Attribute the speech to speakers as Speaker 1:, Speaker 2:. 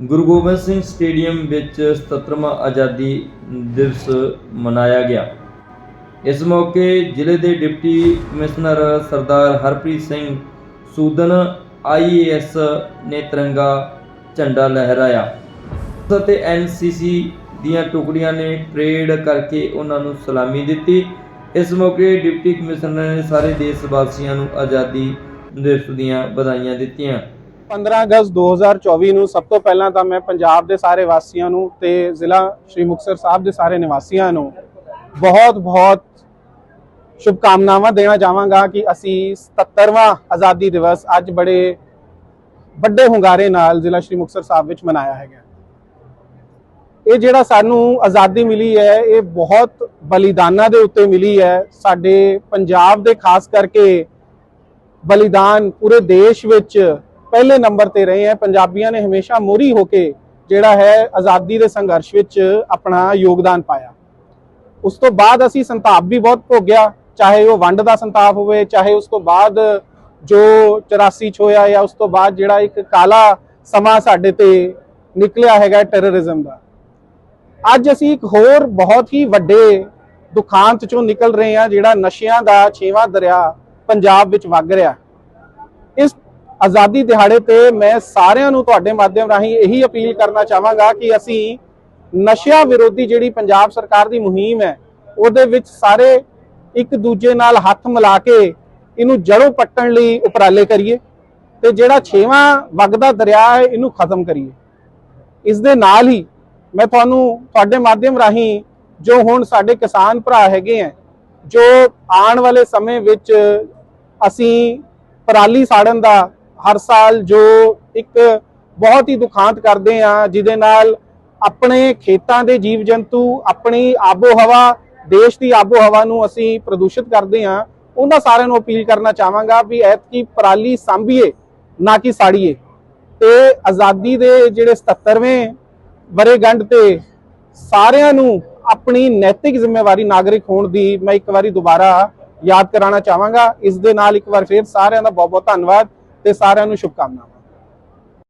Speaker 1: Guru Gobind Singh stadium ਵਿੱਚ 77ਵਾਂ ਆਜ਼ਾਦੀ ਦਿਵਸ ਮਨਾਇਆ ਗਿਆ। ਇਸ ਮੌਕੇ ਜ਼ਿਲ੍ਹੇ ਦੇ deputy commissioner Sardar Harpreet Singh Sudan IAS ਨੇ ਤਿਰੰਗਾ ਝੰਡਾ ਲਹਿਰਾਇਆ। ਅਤੇ ਐਨਸੀਸੀ ਦੀਆਂ ਟੁਕੜੀਆਂ ਨੇ ਪਰੇਡ ਕਰਕੇ ਉਹਨਾਂ ਨੂੰ ਸਲਾਮੀ ਦਿੱਤੀ। ਇਸ ਮੌਕੇ ਡਿਪਟੀ ਕਮਿਸ਼ਨਰ ਨੇ ਸਾਰੇ ਦੇਸ਼ ਵਾਸੀਆਂ ਨੂੰ ਆਜ਼ਾਦੀ ਦਿਵਸ ਦੀਆਂ ਵਧਾਈਆਂ ਦਿੱਤੀਆਂ।
Speaker 2: 15 ਅਗਸਤ 2024 ਨੂੰ ਸਭ ਤੋਂ ਪਹਿਲਾਂ ਤਾਂ ਮੈਂ ਪੰਜਾਬ ਦੇ ਸਾਰੇ ਵਾਸੀਆਂ ਨੂੰ ਤੇ ਜ਼ਿਲ੍ਹਾ ਸ਼੍ਰੀ ਮੁਕਤਸਰ ਸਾਹਿਬ ਦੇ ਸਾਰੇ ਨਿਵਾਸੀਆਂ ਨੂੰ ਬਹੁਤ ਬਹੁਤ ਸ਼ੁਭਕਾਮਨਾਵਾਂ ਦੇਣਾ ਚਾਹਾਂਗਾ ਕਿ ਅਸੀਂ 77ਵਾਂ ਆਜ਼ਾਦੀ ਦਿਵਸ ਅੱਜ ਬੜੇ ਵੱਡੇ ਹੁੰਗਾਰੇ ਨਾਲ ਜ਼ਿਲ੍ਹਾ ਸ਼੍ਰੀ ਮੁਕਤਸਰ ਸਾਹਿਬ ਵਿੱਚ ਮਨਾਇਆ ਹੈਗਾ। ਇਹ ਜਿਹੜਾ ਸਾਨੂੰ ਆਜ਼ਾਦੀ ਮਿਲੀ ਹੈ, ਇਹ ਬਹੁਤ ਬਲੀਦਾਨਾਂ ਦੇ ਉੱਤੇ ਮਿਲੀ ਹੈ। ਸਾਡੇ ਪੰਜਾਬ ਦੇ ਖਾਸ ਕਰਕੇ ਬਲੀਦਾਨ ਪੂਰੇ ਦੇਸ਼ ਵਿੱਚ ਪਹਿਲੇ ਨੰਬਰ ਤੇ ਰਹੇ ਹੈ। ਪੰਜਾਬੀਆਂ ਨੇ ਹਮੇਸ਼ਾ ਮੋਰੀ ਹੋ ਕੇ ਜਿਹੜਾ ਹੈ ਆਜ਼ਾਦੀ ਦੇ ਸੰਘਰਸ਼ ਵਿੱਚ ਆਪਣਾ ਯੋਗਦਾਨ ਪਾਇਆ। ਉਸ ਤੋਂ ਬਾਅਦ ਅਸੀਂ ਸੰਤਾਪ ਵੀ ਬਹੁਤ ਭੋਗਿਆ। ਚਾਹੇ ਉਹ ਵੰਡ ਦਾ ਸੰਤਾਪ ਹੋਵੇ, ਚਾਹੇ ਉਸ ਤੋਂ ਬਾਅਦ ਜੋ 84 ਚ ਹੋਇਆ ਜਾਂ ਉਸ ਤੋਂ ਬਾਅਦ ਜਿਹੜਾ ਇੱਕ ਕਾਲਾ ਸਮਾਂ ਸਾਡੇ ਤੇ ਨਿਕਲਿਆ ਹੈਗਾ ਟੈਰਰਿਜ਼ਮ ਦਾ। ਅੱਜ ਅਸੀਂ ਇੱਕ ਹੋਰ ਬਹੁਤ ਹੀ ਵੱਡੇ ਦੁਖਾਂਤ ਚੋਂ ਨਿਕਲ ਰਹੇ ਹਾਂ, ਜਿਹੜਾ ਨਸ਼ਿਆਂ ਦਾ ਛੇਵਾਂ ਦਰਿਆ ਪੰਜਾਬ ਵਿੱਚ ਵਗ ਰਿਹਾ। ਇਸ ਆਜ਼ਾਦੀ ਦਿਹਾੜੇ ਤੇ ਮੈਂ ਸਾਰਿਆਂ ਨੂੰ ਤੁਹਾਡੇ ਮਾਧਿਅਮ ਰਾਹੀਂ ਇਹੀ ਅਪੀਲ ਕਰਨਾ ਚਾਹਾਂਗਾ ਕਿ ਅਸੀਂ ਨਸ਼ਿਆਂ ਵਿਰੋਧੀ ਜਿਹੜੀ ਪੰਜਾਬ ਸਰਕਾਰ ਦੀ ਮੁਹਿੰਮ ਹੈ, ਉਹਦੇ ਵਿੱਚ ਸਾਰੇ ਇੱਕ ਦੂਜੇ ਨਾਲ ਹੱਥ ਮਿਲਾ ਕੇ ਇਹਨੂੰ ਜੜੋਂ ਪੱਟਣ ਲਈ ਉਪਰਾਲੇ ਕਰੀਏ ਤੇ ਜਿਹੜਾ ਛੇਵਾਂ ਵਗਦਾ ਦਰਿਆ ਹੈ, ਇਹਨੂੰ ਖਤਮ ਕਰੀਏ। ਇਸ ਦੇ ਨਾਲ ਹੀ ਮੈਂ ਤੁਹਾਨੂੰ ਤੁਹਾਡੇ ਮਾਧਿਅਮ ਰਾਹੀਂ ਜੋ ਹੁਣ ਸਾਡੇ ਕਿਸਾਨ ਭਰਾ ਹੈਗੇ ਆ ਜੋ ਆਉਣ ਵਾਲੇ ਸਮੇਂ ਵਿੱਚ ਅਸੀਂ ਪਰਾਲੀ ਸਾੜਨ ਦਾ ਹਰ ਸਾਲ ਜੋ ਇੱਕ ਬਹੁਤ ਹੀ ਦੁਖਾਂਤ ਕਰਦੇ ਆ, ਜਿਹਦੇ ਨਾਲ ਆਪਣੇ ਖੇਤਾਂ ਦੇ ਜੀਵ ਜੰਤੂ ਆਪਣੀ ਆਬੋ ਹਵਾ ਦੇਸ਼ ਦੀ ਆਬੋ ਹਵਾ ਨੂੰ ਅਸੀਂ ਪ੍ਰਦੂਸ਼ਿਤ ਕਰਦੇ ਆ, ਉਹਨਾਂ ਸਾਰਿਆਂ ਨੂੰ ਅਪੀਲ ਕਰਨਾ ਚਾਹਾਂਗਾ ਵੀ ਐਤਕੀ ਪਰਾਲੀ ਸਾਂਭੀਏ, ਨਾ ਕਿ ਸਾੜੀਏ। ਤੇ ਆਜ਼ਾਦੀ ਦੇ ਜਿਹੜੇ 77ਵੇਂ ਵਰੇਗੰਢ ਤੇ ਸਾਰਿਆਂ ਨੂੰ ਆਪਣੀ ਨੈਤਿਕ ਜ਼ਿੰਮੇਵਾਰੀ ਨਾਗਰਿਕ ਹੋਣ ਦੀ ਮੈਂ ਇੱਕ ਵਾਰੀ ਦੁਬਾਰਾ ਯਾਦ ਕਰਾਉਣਾ ਚਾਹਾਂਗਾ। ਇਸ ਦੇ ਨਾਲ ਇੱਕ ਵਾਰ ਫਿਰ ਸਾਰਿਆਂ ਦਾ ਬਹੁਤ ਬਹੁਤ ਧੰਨਵਾਦ। ਤੇ ਸਾਰਿਆਂ ਨੂੰ ਸ਼ੁਭਕਾਮਨਾਵਾਂ।